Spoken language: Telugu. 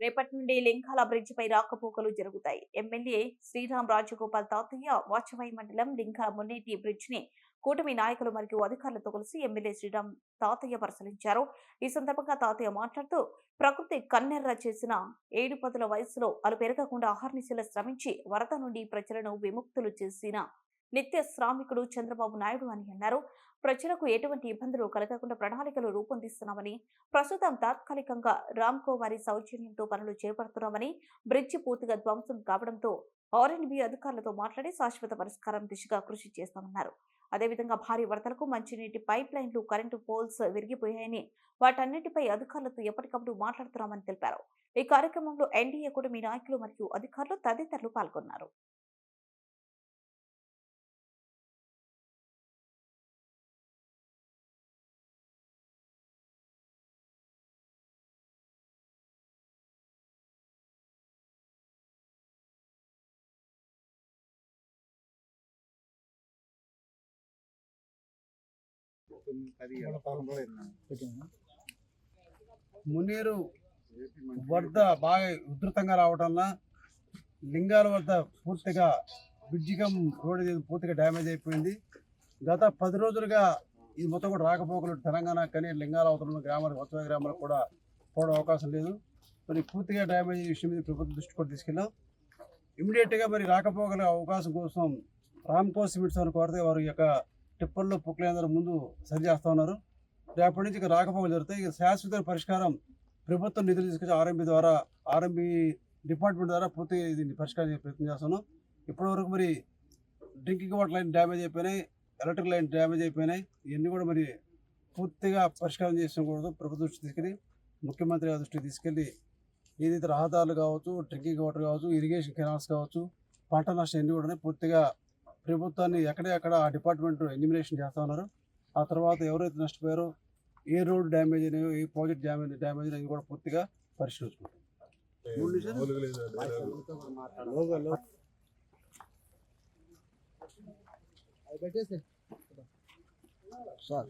రేపటి నుండి లింగాల బ్రిడ్జ్ పై రాకపోకలు జరుగుతాయి. ఎమ్మెల్యే శ్రీరామ్ రాజగోపాల్ తాతయ్య వాచవాయి మండలం లింకాల మున్నేటి బ్రిడ్జ్ని కూటమి నాయకులు మరియు అధికారులతో కలిసి ఎమ్మెల్యే శ్రీరామ్ తాతయ్య పరిశీలించారు. ఈ సందర్భంగా తాతయ్య మాట్లాడుతూ ప్రకృతి కన్నెర్ర చేసిన ఏడు పదుల వయసులో అలు పెరగకుండా ఆహర్నిశలు శ్రమించి వరద నుండి ప్రజలను విముక్తులు చేసిన నిత్య శ్రామికుడు చంద్రబాబు నాయుడు అని అన్నారు. ప్రజలకు ఎటువంటి ఇబ్బందులు కలగకుండా ప్రణాళికలు రూపొందిస్తున్నామని ప్రస్తుతం తాత్కాలికంగా రామ్కో వారి సౌజన్యంతో పనులు చేపడుతున్నామని బ్రిడ్జి పూర్తిగా ధ్వంసం కావడంతో ఆర్ఎండ్బి అధికారులతో మాట్లాడి శాశ్వత పరిష్కారం దిశగా కృషి చేస్తామన్నారు. అదేవిధంగా భారీ వరదలకు మంచినీటి పైప్ లైన్లు కరెంటు పోల్స్ విరిగిపోయాయని వాటన్నిటిపై అధికారులతో ఎప్పటికప్పుడు మాట్లాడుతున్నామని తెలిపారు. ఈ కార్యక్రమంలో ఎన్డీఏ కూటమి నాయకులు మరియు అధికారులు తదితరులు పాల్గొన్నారు. మునీరు వరద బాగా ఉధృతంగా రావడం వల్ల లింగాల వద్ద పూర్తిగా బ్రిడ్జికం రోడ్ పూర్తిగా డ్యామేజ్ అయిపోయింది. గత పది రోజులుగా ఇది మొత్తం కూడా రాకపోకలు తెలంగాణ కానీ లింగాల అవతల గ్రామాలకు కొత్త గ్రామాలకు కూడా పోవడం అవకాశం లేదు. మరి పూర్తిగా డ్యామేజ్ విషయం మీద ప్రభుత్వం దృష్టి కూడా తీసుకెళ్ళాం. ఇమీడియట్గా మరి రాకపోకల అవకాశం కోసం రామ్కో సిమెంట్స్ అని కోరితే వారి యొక్క టిప్పర్లు పుక్లేందరూ ముందు సరి చేస్తూ ఉన్నారు. రేపటి నుంచి ఇక రాకపోకలు జరుగుతాయి. ఇక శాశ్వత పరిష్కారం ప్రభుత్వం నిధులు తీసుకొచ్చి ఆర్ఎంబి ద్వారా ఆర్ఎంబి డిపార్ట్మెంట్ ద్వారా పూర్తి దీన్ని పరిష్కారం చేసే ప్రయత్నం చేస్తున్నాం. ఇప్పటివరకు మరి డ్రింకింగ్ వాటర్ లైన్ డ్యామేజ్ అయిపోయినాయి ఎలక్ట్రిక్ లైన్ డ్యామేజ్ అయిపోయినాయి. ఇవన్నీ కూడా మరి పూర్తిగా పరిష్కారం చేసుకోకూడదు ప్రభుత్వం దృష్టి తీసుకెళ్ళి ముఖ్యమంత్రి దృష్టికి తీసుకెళ్ళి ఏదైతే రహదారులు కావచ్చు డ్రింకింగ్ వాటర్ కావచ్చు ఇరిగేషన్ కెనాల్స్ కావచ్చు పంట నష్టం ఎన్ని కూడా పూర్తిగా ప్రభుత్వాన్ని ఎక్కడెక్కడ ఆ డిపార్ట్మెంట్ ఎన్యూమినేషన్ చేస్తా ఉన్నారు. ఆ తర్వాత ఎవరైతే నష్టపోయారో ఏ రోడ్ డ్యామేజ్ అయినాయో ఏ ప్రాజెక్ట్ డ్యామేజ్ డ్యామేజ్ అయినాయో కూడా పూర్తిగా పరిశీలించుకుంటాం. సార్.